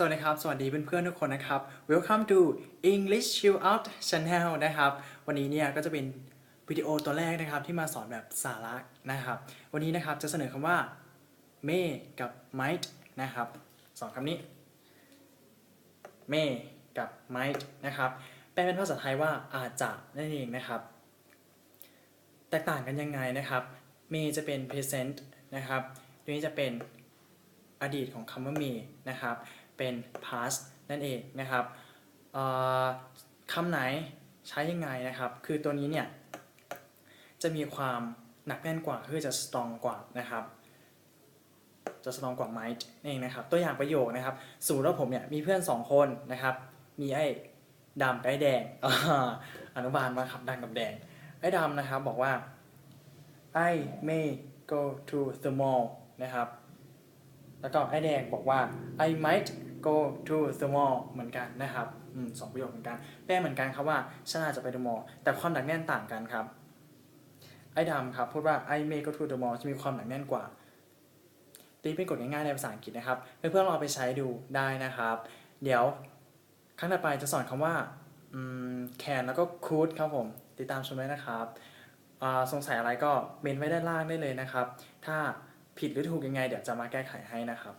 สวัสดีครับ สวัสดีเพื่อนๆทุกคนนะครับ Welcome to English Chill Out Channel นะครับ วันนี้เนี่ยก็จะเป็นวิดีโอตัวแรกนะครับที่มาสอนแบบสาระนะครับ วันนี้นะครับจะเสนอคำว่า may กับ might นะครับสองคำนี้ may กับ might นะครับแปลเป็นภาษาไทยว่าอาจจะนั่นเองนะครับ แตกต่างกันยังไงนะครับ may จะเป็น present นะครับตัวนี้จะเป็นอดีตของคำว่า may นะครับ เป็น past นั่นเองนะครับคำไหนใช้ยังไงนะครับ คือตัวนี้เนี่ยจะมีความหนักแน่นกว่าคือจะ strong กว่านะครับ จะ strong กว่า might นั่นเองนะครับ ตัวอย่างประโยคนะครับสมมติว่าผมเนี่ยมีเพื่อนสองคนนะครับ มีไอ้ดำกับไอ้แดงอ่าอนุบาลมาครับดำกับแดง ไอ้ดำนะครับบอกว่า I may go to the mall นะครับ แล้วก็ไอ้แดงบอกว่า I might go to the mall เหมือนกันนะครับอืมสองประโยคเหมือนกัน แปลเหมือนกันครับว่าฉันอาจจะไป the mall แต่ความหนักแน่นต่างกันครับ ไอ้ดำครับพูดว่า I may go to the mall จะมีความหนักแน่นกว่าตีเป็นกฎง่ายๆในภาษาอังกฤษนะครับเพื่อนๆลองเอาไปใช้ดูได้นะครับ เดี๋ยวครั้งต่อไปจะสอนคำว่า can แล้วก็ could ครับผม ติดตามชมด้วยนะครับ สงสัยอะไรก็เมนไว้ด้านล่างได้เลยนะครับ ถ้าผิดหรือถูกยังไงเดี๋ยวจะมาแก้ไขให้นะครับ